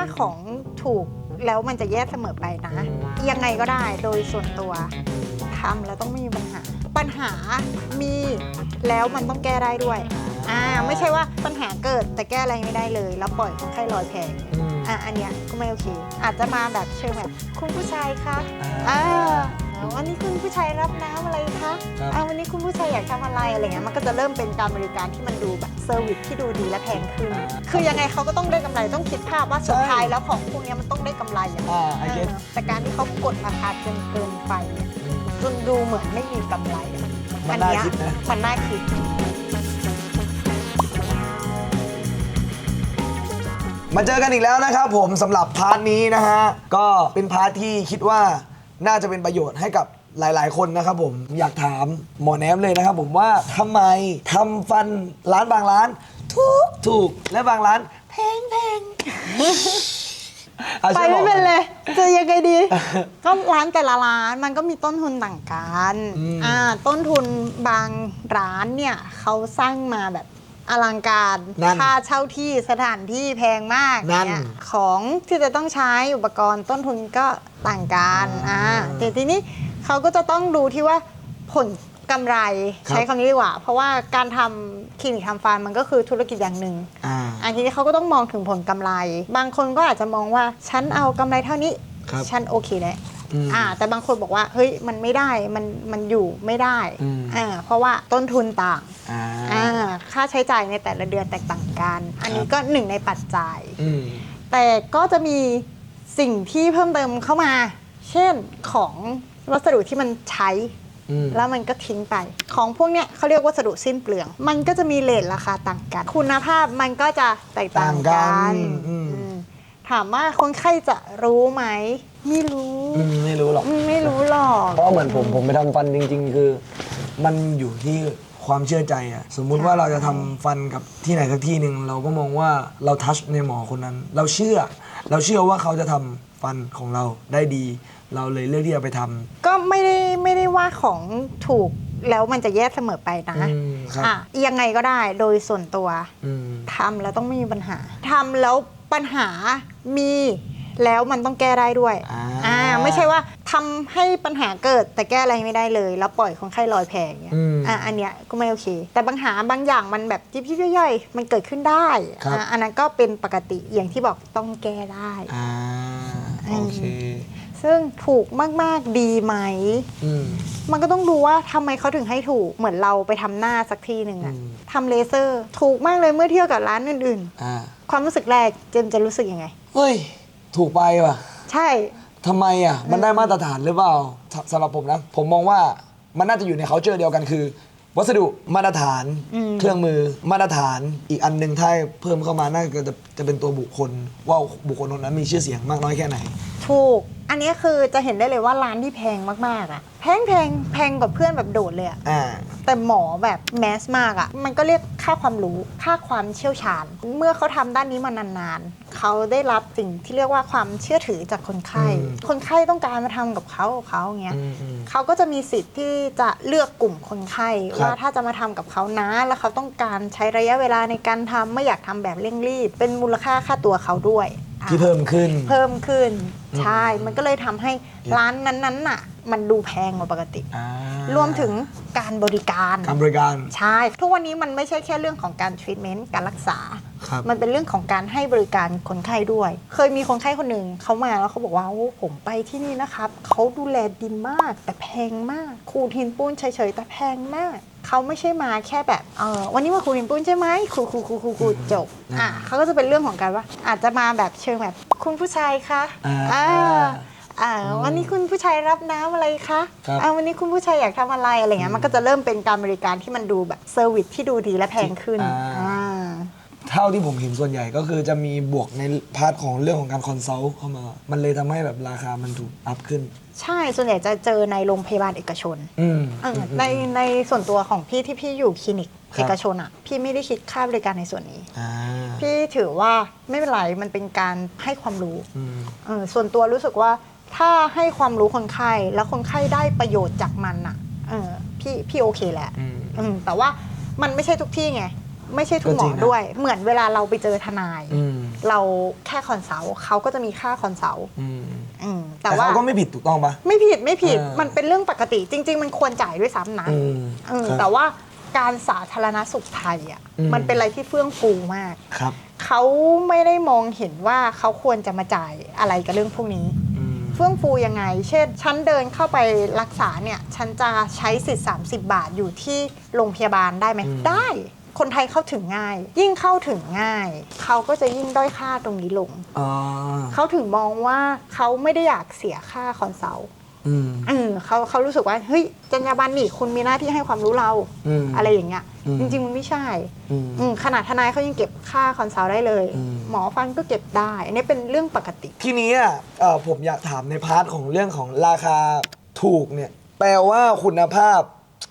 ว่าของถูกแล้วมันจะแย่เสมอไปนะ ยังไงก็ได้โดยส่วนตัวทำแล้วต้องไม่มีปัญหา ปัญหามีแล้วมันต้องแก้ได้ด้วยอ่าไม่ใช่ว่าปัญหาเกิดแต่แก้อะไรไม่ได้เลย แล้วปล่อยคนไข้ลอยแพอืมอะอันเนี้ยก็ไม่โอเค อาจจะมาแบบเชิงแบบคุณผู้ชายคะอ่า อ่าวันนี้คุณผู้ชายรับน้ำอะไรคะครับอ่าวันนี้คุณผู้ชายอยากทำอะไรอะไรเงี้ยมันก็จะเริ่มเป็นการบริการที่มันดูแบบเซอร์วิสที่ดูดีและแพงขึ้นคือยังไงเขาก็ต้องได้กำไรต้องคิดภาพว่าสุดท้ายแล้วของพวกเนี้ยมันต้องได้กำไรอะอ่าไอเกตเออแต่การที่เขากดราคาจนเกินไปเนี่ยจนดูเหมือนไม่มีกำไรอะมันน่าคิดนะ มันน่าคิด มาเจอกันอีกแล้วนะครับผมสำหรับพาร์ทนี้นะฮะ ก็เป็นพาร์ทที่คิดว่า น่าจะเป็นประโยชน์ให้กับหลาย ๆ คนนะครับผมอยากถามหมอแนมเลยนะครับผมว่าทำไมทำฟันร้านบางร้าน ถูกถูกและบางร้านแพงแพงอาไปช่วยบไม่อกเป็นหเลอยจะยังไงดี ก็ร้านแต่ละร้านมันก็มีต้นทุนต่างกันอืมอ่า ต้นทุนบางร้านเนี่ยเขาสร้างมาแบบ อลังการนั่นค่าเช่าที่สถานที่แพงมากนั่นเยของที่จะต้องใช้อุปกรณ์ต้นทุนก็ต่างกันอ่าอ่าแต่ทีนี้เขาก็จะต้องดูที่ว่าผลกำไรครับ ใช้คำนี้ดีกว่า เพราะว่าการทำคลินิกทำฟันมันก็คือธุรกิจอย่างหนึ่ง อ่า อันนี้เขาก็ต้องมองถึงผลกำไร บางคนก็อาจจะมองว่า ฉันเอากำไรเท่านี้ ครับฉันโอเคแล้วอืมอ่า แต่บางคนบอกว่า เฮ้ย มันไม่ได้ มัน มันอยู่ไม่ได้อืม อ่าเพราะว่าต้นทุนต่าง อ่า อ่า ค่าใช้จ่ายในแต่ละเดือนแตกต่างกัน อันนี้ก็หนึ่งในปัจจัย อืมแต่ก็จะมีสิ่งที่เพิ่มเติมเข้ามา เช่นของวัสดุที่มันใช้ อืม แล้วมันก็ทิ้งไป ของพวกเนี้ยเขาเรียกวัสดุสิ้นเปลือง มันก็จะมีเลทราคาต่างกัน คุณภาพมันก็จะแตกต่างกัต่างกันนอืม อืมถามว่าคนไข้จะรู้ไหม ไม่รู้อืมไม่รู้หรอก อืมไม่รู้หรอก เพราะเหมือนผมผมไปทำฟันจริง ๆ คือ มันอยู่ที่ ความเชื่อใจอะสมมุติว่าเราจะทำฟันกับที่ไหนสักที่หนึ่งเราก็มองว่าเราทัชในหมอคนนั้น เราเชื่อ เราเชื่อว่าเขาจะทำฟันของเราได้ดี เราเลยเลือกที่จะไปทำ ก็ไม่ได้ไม่ได้ว่าของถูกแล้วมันจะแย่เสมอไปนะอืมครับ อะยังไงก็ได้โดยส่วนตัวอืม ทำแล้วต้องไม่มีปัญหาทำแล้วปัญหามี แล้วมันต้องแก้ได้ด้วยอ่า ไม่ใช่ว่าทำให้ปัญหาเกิดแต่แก้อะไรไม่ได้เลย แล้วปล่อยคนไข้ลอยแพอย่างเงี้ยอืมอะอันเนี้ยก็ไม่โอเค แต่บางหาบางอย่างมันแบบยิบยิบย่อยๆมันเกิดขึ้นได้ครับอะอันนั้นก็เป็นปกติอย่างที่บอกต้องแก้ได้อ่าโอเคซึ่งถูกมาก ๆ ดีไหมอืมมันก็ต้องดูว่าทำไมเขาถึงให้ถูก เหมือนเราไปทำหน้าสักที่หนึ่งอะอืมทำเลเซอร์ ถูกมากเลยเมื่อเทียบกับร้านอื่นอ่าๆความรู้สึกแรกเจมส์จะรู้สึกยังไง เฮ้ย ถูกไปว่ะ ใช่ ทำไมอะมันได้มาตรฐานหรือเปล่าสสำหรับผมนะ ผมมองว่ามันน่าจะอยู่ในเขาเจอเดียวกันคือ วัสดุมาตรฐานอืมเครื่องมือมาตรฐานอีกอันหนึ่งถ้าเพิ่มเข้ามาน่าจะจะเป็นตัวบุคคล ว่าบุคคลคนนั้นมีชื่อเสียงมากน้อยแค่ไหน ถูก อันนี้คือจะเห็นได้เลยว่าร้านที่แพงมากๆอะแพงแพงแพงกว่าเพื่อนแบบโดดเลยอะอ่า แต่หมอแบบแมสมากอะมันก็เรียกค่าความรู้ ค่าความเชี่ยวชาญ เมื่อเขาทำด้านนี้มานานๆ เขาได้รับสิ่งที่เรียกว่าความเชื่อถือจากคนไข้อืมคนไข้ต้องการมาทำกับเขากับเขาอย่างเงี้ยอืมอืมเขาก็จะมีสิทธิ์ที่จะเลือกกลุ่มคนไข้ครับว่าถ้าจะมาทำกับเขานะ แล้วเขาต้องการใช้ระยะเวลาในการทำไม่อยากทำแบบเร่งรีบ เป็นมูลค่าค่าตัวเขาด้วยอะ ที่เพิ่มขึ้น เพิ่มขึ้นอืมใช่ มันก็เลยทำให้ร้านนั้นๆน่ะ มันดูแพงกว่าปกติ อ่ารวมถึงการบริการ การบริการ ใช่ ทุกวันนี้มันไม่ใช่แค่เรื่องของการทรีทเมนต์การรักษาครับ มันเป็นเรื่องของการให้บริการคนไข้ด้วย เคยมีคนไข้คนหนึ่งเขามาแล้วเขาบอกว่าโอ้ผมไปที่นี่นะครับเขาดูแลดีมาก แต่แพงมากขูดหินปูนเฉยๆแต่แพงมากเขาไม่ใช่มาแค่แบบเออวันนี้มาขูดหินปูนใช่ไหมขูดขูดขูดขูดขูดจบอะเขาก็จะเป็นเรื่องของการว่า อาจจะมาแบบเชิงแบบ คุณผู้ชายคะอ่าอ่าอ่าวันนี้คุณผู้ชายรับน้ำอะไรคะครับอ่าวันนี้คุณผู้ชายอยากทำอะไรอะไรเงี้ยมันก็จะเริ่มเป็นการบริการที่มันดูแบบเซอร์วิสที่ดูดีและแพงขึ้นอ่าอ่า เท่าที่ผมเห็นส่วนใหญ่ก็คือจะมีบวกในพาร์ทของเรื่องของการคอนซัลท์เข้ามา มันเลยทำให้แบบราคามันถูกอัพขึ้น ใช่ ส่วนใหญ่จะเจอในโรงพยาบาลเอกชนอืม เออในในส่วนตัวของพี่ที่พี่อยู่คลินิกครับ เอกชนอะ พี่ไม่ได้คิดค่าบริการในส่วนนี้ อ่าพี่ถือว่าไม่เป็นไร มันเป็นการให้ความรู้อืม เออส่วนตัวรู้สึกว่าถ้าให้ความรู้คนไข้ แล้วคนไข้ได้ประโยชน์จากมันอะเออพี่พี่โอเคแหละ อืม อืมแต่ว่ามันไม่ใช่ทุกที่ไง ไม่ใช่ทุกหมก็จริองนะด้วย เหมือนเวลาเราไปเจอทนายอืมเราแค่คอนซัลท์เขาก็จะมีค่าคอนซัลท์อืมอืมแต่แต่ว่าเขาก็ไม่ผิดถูกต้องปะไม่ผิดไม่ผิดเออมันเป็นเรื่องปกติ จริง ๆ มันควรจ่ายด้วยซ้ำนะอืมอืมครับแต่ว่าการสาธารณสุขไทยอะอืมมันเป็นอะไรที่เฟื่องฟูมากครับเขาไม่ได้มองเห็นว่าเขาควรจะมาจ่ายอะไรกับเรื่องพวกนี้อืมเฟื่องฟูยังไง เช่นฉันเดินเข้าไปรักษาเนี่ย ฉันจะใช้สิทธิ์ 30 บาทอยู่ที่โรงพยาบาลได้ไหมอืมได้ คนไทยเข้าถึงง่าย ยิ่งเข้าถึงง่าย เขาก็จะยิ่งด้อยค่าตรงนี้ลง อ๋อเขาถึงมองว่าเขาไม่ได้อยากเสียค่าคอนซัลท์อืม เออเขาเขารู้สึกว่าเฮ้ยจรรยาบรรณนี่คุณมีหน้าที่ให้ความรู้เรา อืม อะไรอย่างเงี้ย อืม จริง ๆ มันไม่ใช่ อืม อืมขนาดทนายเขายังเก็บค่าคอนซัลท์ได้เลย อืม หมอฟันก็เก็บได้ อันนี้เป็นเรื่องปกติ ทีนี้อะเอ่อผมอยากถามในพาร์ทของเรื่องของราคาถูกเนี่ย แปลว่าคุณภาพ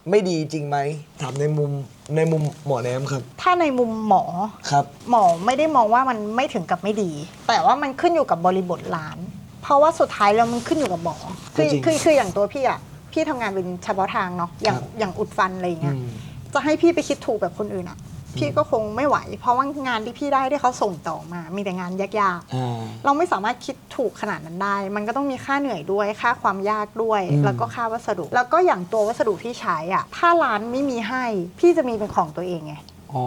ไม่ดีจริงไหมถามในมุมในมุมหมอแนมครับ ถ้าในมุมหมอ ครับ หมอไม่ได้มองว่ามันไม่ถึงกับไม่ดี แต่ว่ามันขึ้นอยู่กับบริบทร้าน เพราะว่าสุดท้ายแล้วมันขึ้นอยู่กับหมอ คือก็จริงคือคืออย่างตัวพี่อะพี่ทำงานเป็นเฉพาะทางเนาะอย่างครับ อย่างอุดฟันอะไรอย่างเงี้ยอืมจะให้พี่ไปคิดถูกแบบคนอื่นอะ พี่ก็คงไม่ไหว เพราะว่างานที่พี่ได้ที่เขาส่งต่อมา มีแต่งานยากอ่าๆเราไม่สามารถคิดถูกขนาดนั้นได้ มันก็ต้องมีค่าเหนื่อยด้วย ค่าความยากด้วยอืมแล้วก็ค่าวัสดุ แล้วก็อย่างตัววัสดุที่ใช้อะถ้าร้านไม่มีให้ พี่จะมีเป็นของตัวเองไง อ๋อ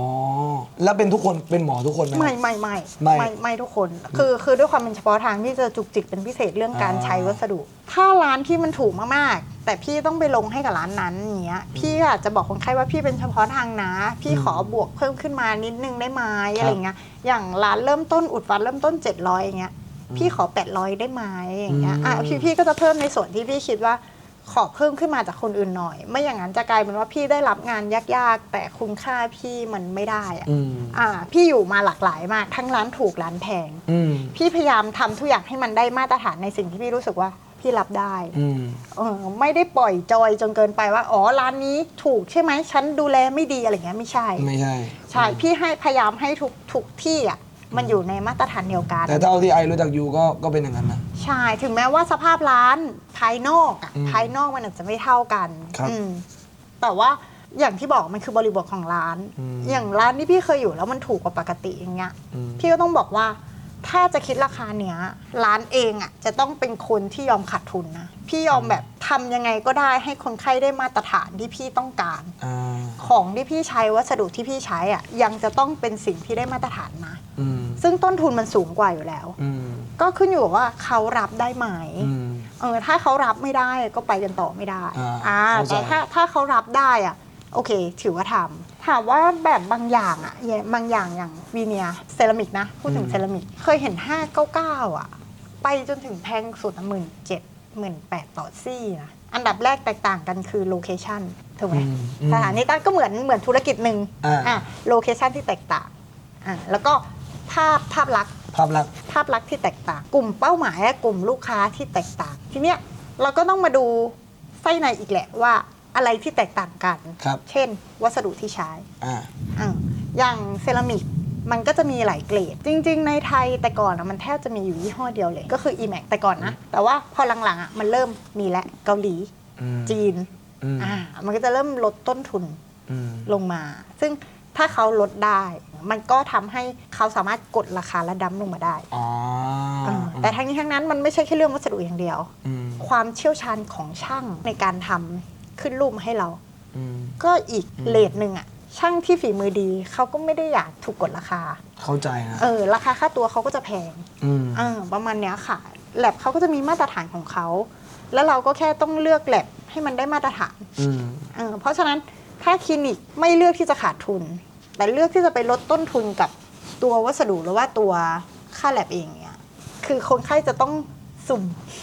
แล้วเป็นทุกคนเป็นหมอทุกคนไหม ไม่ไม่ไม่ไม่ไม่ไม่ทุกคน คือคือด้วยความเป็นเฉพาะทางที่จะจุกจิกเป็นพิเศษเรื่องการอ่า ใช้วัสดุ ถ้าร้านที่มันถูกมากๆ แต่พี่ต้องไปลงให้กับร้านนั้นอย่างเงี้ยพี่อาจจะบอกคนไข้ว่าพี่เป็นเฉพาะทางนะ พี่ขอบวกเพิ่มขึ้นมานิดนึงได้ไหมอะไรเงี้ยอย่างร้านเริ่มต้นอุดฟันเริ่มต้น 700อย่างเงี้ยพี่ขอ 800 ได้ไหมอย่างเงี้ยอะพี่พี่ก็จะเพิ่มในส่วนที่พี่คิดว่า ขอเพิ่มขึ้นมาจากคนอื่นหน่อย ไม่อย่างนั้นจะกลายเป็นว่าพี่ได้รับงานยากๆ แต่คุณค่าพี่มันไม่ได้อะอืมอ่า พี่อยู่มาหลากหลายมาก ทั้งร้านถูกร้านแพงอืมพี่พยายามทำทุกอย่างให้มันได้มาตรฐานในสิ่งที่พี่รู้สึกว่าพี่รับได้อืมเออไม่ได้ปล่อยจอยจนเกินไปว่า อ๋อร้านนี้ถูกใช่ไหมฉันดูแลไม่ดีอะไรเงี้ยไม่ใช่ ไม่ใช่ ใช่พี่ให้พยายามให้ทุกทุกที่อะ มันอยู่ในมาตรฐานเดียวกัน แต่เท่าที่ไอรู้จักยูก็ก็เป็นอย่างนั้นนะ ใช่ ถึงแม้ว่าสภาพร้านภายนอกอะอืมภายนอกมันอาจจะไม่เท่ากันครับอืมแต่ว่าอย่างที่บอกมันคือบริบทของร้าน อืม อย่างร้านที่พี่เคยอยู่แล้วมันถูกกว่าปกติอย่างเงี้ย อืมพี่ก็ต้องบอกว่า ถ้าจะคิดราคาเนี้ยร้านเองอะจะต้องเป็นคนที่ยอมขาดทุนนะ พี่ยอมแบบทำยังไงก็ได้ให้คนไข้ได้มาตรฐานที่พี่ต้องการ อ่าของที่พี่ใช้วัสดุที่พี่ใช้อะยังจะต้องเป็นสิ่งที่ได้มาตรฐานนะ อืมซึ่งต้นทุนมันสูงกว่าอยู่แล้ว อืมก็ขึ้นอยู่กับว่าเขารับได้ไหม อืม เออถ้าเขารับไม่ได้ก็ไปกันต่อไม่ได้อ่าอ่าเข้าใจ แต่ถ้าถ้าเขารับได้อะ โอเค ถือว่าทำถามว่าแบบบางอย่างอะอย่างบางอย่างอย่างวีเนียเซรามิกนะ พูดถึงเซรามิก เคยเห็น 599 อะ ไปจนถึงแพงสุดหมื่นเจ็ดหมื่นแปดต่อซี่นะอันดับแรกแตกต่างกันคือโลเคชันถูกไหมอืมอืมสถานีตั้งก็เหมือนเหมือนธุรกิจหนึ่งอ่าอะโลเคชันที่แตกต่างอะแล้วก็ภาพภาพลักษณ์ภาพลักษณ์ภาพลักษณ์ที่แตกต่าง กลุ่มเป้าหมายและกลุ่มลูกค้าที่แตกต่าง ทีเนี้ยเราก็ต้องมาดูไส้ในอีกแหละว่า อะไรที่แตกต่างกัน ครับเช่น วัสดุที่ใช้อ่าอะอย่างเซรามิกมันก็จะมีหลายเกรด จริง ๆ ในไทยแต่ก่อนอะมันแทบจะมีอยู่ยี่ห้อเดียวเลย ก็คือ e-max แต่ก่อนนะ แต่ว่าพอหลังๆอะมันเริ่มมีและเกาหลี อืมจีนอืมอ่ามันก็จะเริ่มลดต้นทุนอืมลงมา ซึ่งถ้าเขาลดได้ มันก็ทำให้เขาสามารถกดราคาและดั้มลงมาได้อ๋อเออแต่ทั้งนี้ทั้งนั้นมันไม่ใช่แค่เรื่องวัสดุอย่างเดียว อืมความเชี่ยวชาญของช่างในการทำ ขึ้นรูปมาให้เราอืมก็อีกอืมเลทหนึ่งอะช่างที่ฝีมือดีเขาก็ไม่ได้อยากถูกกดราคา เข้าใจนะเออราคาค่าตัวเขาก็จะแพงอืมเออประมาณเนี้ยค่ะแลบเขาก็จะมีมาตรฐานของเขา แล้วเราก็แค่ต้องเลือกแลบให้มันได้มาตรฐานอืมเออเพราะฉะนั้นถ้าคลินิกไม่เลือกที่จะขาดทุน แต่เลือกที่จะไปลดต้นทุนกับตัววัสดุหรือว่าตัวค่าแลบเองเนี่ยคือคนไข้จะต้อง สุ่ม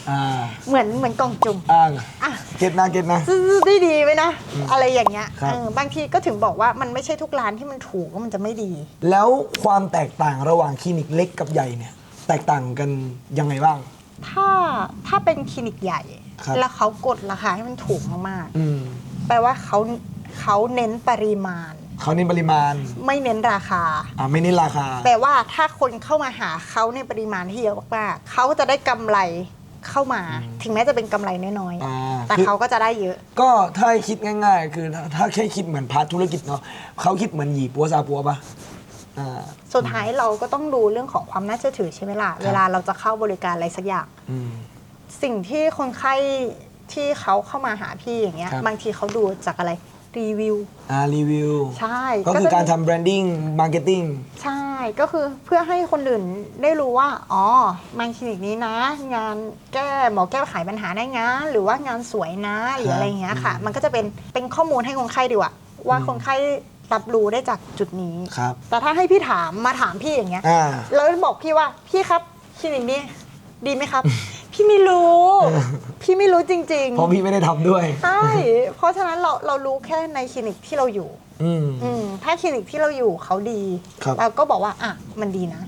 อ่าเหมือนเหมือนกล่องจุ่มอ่าอะเก็ตนะเก็ตนะ ซื้อได้ดีไหมนะ อะไรอย่างเงี้ยครับ เออบางทีก็ถึงบอกว่ามันไม่ใช่ทุกร้านที่มันถูกว่ามันจะไม่ดี แล้วความแตกต่างระหว่างคลินิกเล็กกับใหญ่เนี่ย แตกต่างกันยังไงบ้าง ถ้าถ้าเป็นคลินิกใหญ่ ครับ แล้วเขากดราคาให้มันถูกมากอืม ๆแปลว่าเขาเขาเน้นปริมาณ เขาเน้นปริมาณไม่เน้นราคา อ่าไม่เน้นราคา แต่ว่าถ้าคนเข้ามาหาเขาในปริมาณที่เยอะมากๆเขาจะได้กำไรเข้ามา ถึงแม้จะเป็นกำไรน้อยอ่าๆ แต่คือ เขาก็จะได้เยอะ ก็ถ้าให้คิดง่าย ๆ คือถ้าถ้าแค่คิดเหมือนพาร์ทธุรกิจเนาะเขาคิดเหมือนหยีปัวซาปัวปะอ่า สุดท้ายเราก็ต้องดูเรื่องของความน่าเชื่อถือใช่ไหมล่ะ เวลาเราจะเข้าบริการอะไรสักอย่าง อืม สิ่งที่คนไข้ที่เขาเข้ามาหาพี่อย่างเงี้ย ครับ บางทีเขาดูจากอะไร รีวิว อ่ารีวิว ใช่ก็คือจะ การทำแบรนดิ้งมาร์เก็ตติ้ง ใช่ก็คือเพื่อให้คนอื่นได้รู้ว่า อ๋อมาคลินิกนี้นะ งานแก้หมอแก้ไขปัญหาได้งานหรือว่างานสวยนะหรืออะไรอย่างเงี้ยค่ะ มันก็จะเป็นเป็นข้อมูลให้คนไข้ดีกว่าว่าคนไข้รับรู้ได้จากจุดนี้ ครับ แต่ถ้าให้พี่ถามมาถามพี่อย่างเงี้ยอ่า แล้วบอกพี่ว่าพี่ครับคลินิกนี้ดีไหมครับ พี่ไม่รู้ พี่ไม่รู้จริงเพราะพี่ไม่ได้ทำด้วย ๆใช่เพราะฉะนั้นเราเรารู้แค่ในคลินิกที่เราอยู่ อืม อืมถ้าคลินิกที่เราอยู่เขาดีครับ เราก็บอกว่าอะมันดีนะ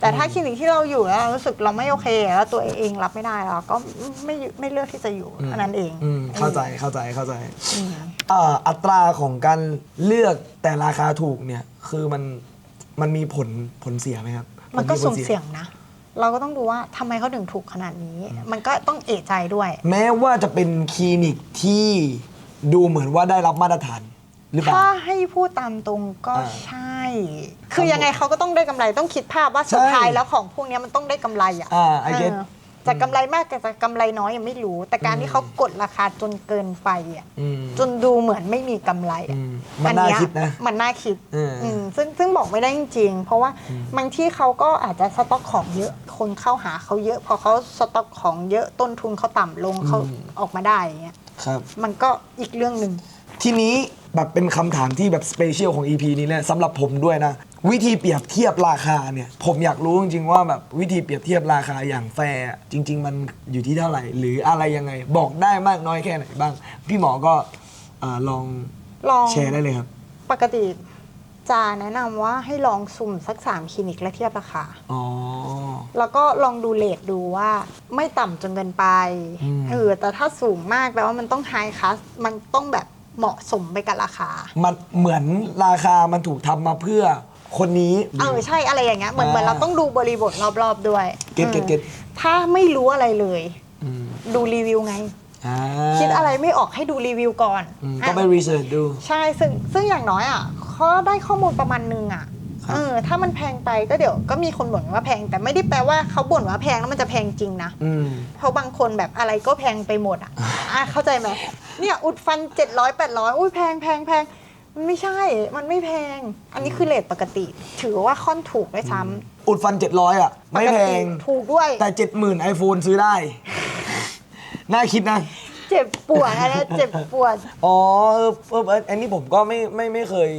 แต่ถ้าคลินิกที่เราอยู่แล้วเรารู้สึกเราไม่โอเคแล้วตัวเองรับไม่ได้เราก็ไม่ไม่เลือกที่จะอยู่อันนั้นเองอืมเข้าใจเข้าใจเข้าใจอืมอ่าอัตราของการเลือกแต่ราคาถูกเนี่ย คือมันมันมีผลผลเสียไหมครับมันก็ผลสุ่มผลเสี่ยงนะ เราก็ต้องดูว่าทำไมเขาถึงถูกขนาดนี้ มันก็ต้องเอะใจด้วย แม้ว่าจะเป็นคลินิกที่ดูเหมือนว่าได้รับมาตรฐานหรือเปล่า ถ้าให้พูดตามตรงก็อ่าใช่ คือยังไงเขาก็ต้องได้กำไรต้องคิดภาพว่าสุดใช่ ท้ายแล้วของพวกเนี้ยมันต้องได้กำไรอะ อ่า I get เออ จะกำไรมากแต่จะกำไรน้อยยังไม่รู้ แต่การที่เขากดราคาจนเกินไปอะอืมจนดูเหมือนไม่มีกำไรอะอืมมันน่าอัเยคิดนะมันน่าคิดเอออืมซึ่งซึ่งบอกไม่ได้จริงๆ เพราะว่าบางที่เขาก็อาจจะสต็อกของเยอะคนเข้าหาเขาเยอะพอเขาสต็อกของเยอะต้นทุนเขาต่ำลงเขาออกมาได้อย่างเงี้ยครับมันก็อีกเรื่องหนึ่งทีนี้แบบเป็นคำถามที่แบบสเปเชียลของ EP นี้เลยสำหรับผมด้วยนะ วิธีเปรียบเทียบราคาเนี่ยผมอยากรู้จริงๆว่าแบบวิธีเปรียบเทียบราคาอย่างแฟร์อะจริง ๆ มันอยู่ที่เท่าไหร่ หรืออะไรยังไง บอกได้มากน้อยแค่ไหนบ้าง พี่หมอก็อ่าลองลองแชร์ได้เลยครับปกติจะแนะนำว่าให้ลองสุ่มสักสามคลินิกและเทียบราคา อ๋อ แล้วก็ลองดูเลทดูว่าไม่ต่ำจนเกินไปอืม เออแต่ถ้าสูงมากแปลว่ามันต้องไฮค a สมันต้องแบบเหมาะสมไปกับราคา มันเหมือนราคามันถูกทำมาเพื่อ คนนี้ เออใช่อะไรอย่างเงี้ยเหมือนอ่า เหมือนเราต้องดูบริบทรอบๆด้วยเก็ตเก็ตเก็ตอืมถ้าไม่รู้อะไรเลย อืมดูรีวิวไง อ่าคิดอะไรไม่ออกให้ดูรีวิวก่อนอืมอะก็ไปรีเสิร์ชดู ใช่ซึ่งซึ่งอย่างน้อยอะเขาได้ข้อมูลประมาณนึงอะครับ เออถ้ามันแพงไปก็เดี๋ยวก็มีคนบ่นว่าแพง แต่ไม่ได้แปลว่าเขาบ่นว่าแพงแล้วมันจะแพงจริงนะ อืม เพราะบางคนแบบอะไรก็แพงไปหมดอะ อะเข้าใจไหมเนี่ยอุดฟัน 700 800 อุ้ยแพงแพงแพง มันไม่ใช่ มันไม่แพง อันนี้คือเลทปกติ ถือว่าค่อนถูกด้วยซ้ำอุดฟัน 700 อะ ไม่แพงปกติถูกด้วย แต่ 70,000 iPhone ซื้อได้ น่าคิดนะ เจ็บปวดอะไรเจ็บปวด อ๋อเออเออเอออันนี้ผมก็ไม่ไม่ไม่เคย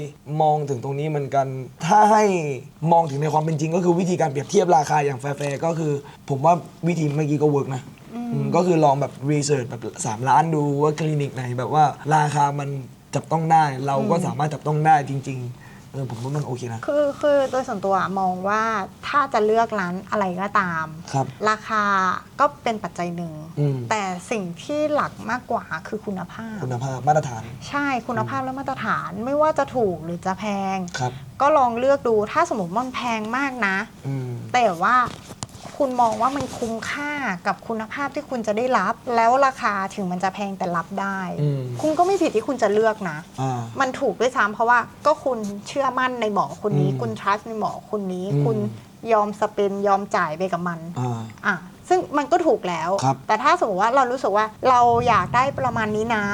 มองถึงตรงนี้เหมือนกัน ถ้าให้มองถึงในความเป็นจริง ก็คือวิธีการเปรียบเทียบราคาอย่างแฟร์ๆก็คือ ผมว่าวิธีเมื่อกี้ก็เวิร์กนะอืมก็คือลองแบบรีเสิร์ชแบบ 3 ล้านดูว่าคลินิกไหนแบบว่าราคามัน จับต้องได้ เราก็สามารถจับต้องได้จริง ๆเออผมว่ามันโอเคนะ คือคือโดยส่วนตัวมองว่าถ้าจะเลือกร้านอะไรก็ตาม ครับ ราคาก็เป็นปัจจัยหนึ่ง อืม แต่สิ่งที่หลักมากกว่าคือคุณภาพ คุณภาพมาตรฐานใช่คุณภาพและมาตรฐานไม่ว่าจะถูกหรือจะแพง ครับ ก็ลองเลือกดูถ้าสมมติมันแพงมากนะ อืม แต่ว่า คุณมองว่ามันคุ้มค่ากับคุณภาพที่คุณจะได้รับ แล้วราคาถึงมันจะแพงแต่รับได้อืมคุณก็ไม่ผิดที่คุณจะเลือกนะอ่ามันถูกด้วยซ้ำเพราะว่าก็คุณเชื่อมั่นในหมอคนนี้อืมคุณ trust ในหมอคนนี้อืมคุณยอมสเปนยอมจ่ายไปกับมันอ่าอะซึ่งมันก็ถูกแล้วครับแต่ถ้าสมมติว่าเรารู้สึกว่าเราอยากได้ประมาณนี้นะ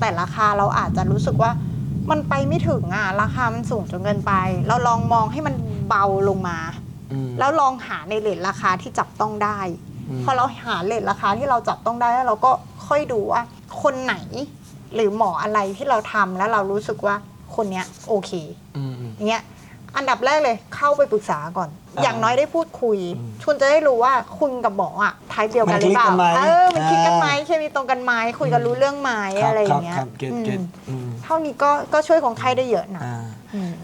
แต่ราคาเราอาจจะรู้สึกว่ามันไปไม่ถึงอะราคามันสูงจนเกินไป เราลองมองให้มันเบาลงมาอืม แล้วลองหาในเลทราคาที่จับต้องได้อืมพอเราหาเลทราคาที่เราจับต้องได้แล้วเราก็ค่อยดูว่า คนไหนหรือหมออะไรที่เราทำแล้วเรารู้สึกว่าคนเนี้ยโอเคอืมอืมอย่างเงี้ยอันดับแรกเลยเข้าไปปรึกษาก่อนอ่าอย่างน้อยได้พูดคุย คุณจะได้รู้ว่าคุณกับหมออะไทป์เดียวกันหรือเปล่ามันคลิกกันไหมเออมันคลิกกันไหมอ่าเคมีตรงกันไหมคุยกันรู้เรื่องไหมครับอะไรอครับย่างเงี้ยครับเก็ตอืมเก็ตอืมเท่านี้ก็ก็ช่วยคนไข้ได้เยอะนะอ่าอืม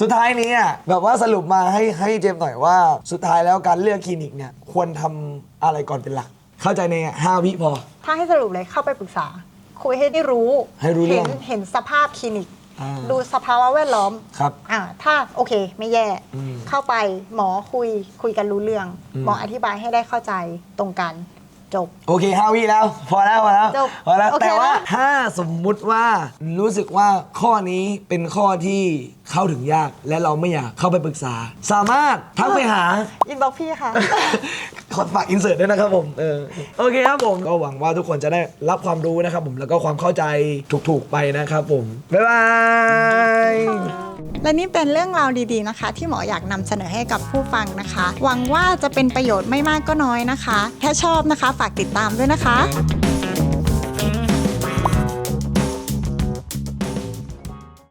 สุดท้ายนี้อะแบบว่าสรุปมาให้ให้เจมส์หน่อยว่า สุดท้ายแล้วการเลือกคลินิกเนี่ยควรทำอะไรก่อนเป็นหลัก เข้าใจในห้าวิพอ ถ้าให้สรุปเลยเข้าไปปรึกษา คุยให้ได้รู้ให้รู้เรื่เห็องนเห็นสภาพคลินิก อ่า ดูสภาวะแวดล้อมครับ อ่าถ้าโอเคไม่แย่ อืมเข้าไปหมอคุยคุยกันรู้เรื่อง อืม หมออธิบายให้ได้เข้าใจตรงกัน จบ โอเคห้าวิแล้ว พอแล้วพอแล้วจบพอแล้ว โอเคแต่ว่านะถ้าสมมุติว่ารู้สึกว่าข้อนี้เป็นข้อที่เข้าถึงยากและเราไม่อยากเข้าไปปรึกษา สามารถทักไปหา อินบ็อกพี่ค่ะ ขอฝากอินเสิร์ตด้วยนะครับผมเออโอเคครับผมก็หวังว่าทุกคนจะได้รับความรู้นะครับผมแล้วก็ความเข้าใจถูกๆไปนะครับผมบ๊ายบายและนี่เป็นเรื่องราวดีๆนะคะ ที่หมออยากนำเสนอให้กับผู้ฟังนะคะ หวังว่าจะเป็นประโยชน์ไม่มากก็น้อยนะคะ ถ้าชอบนะคะ ฝากติดตามด้วยนะคะ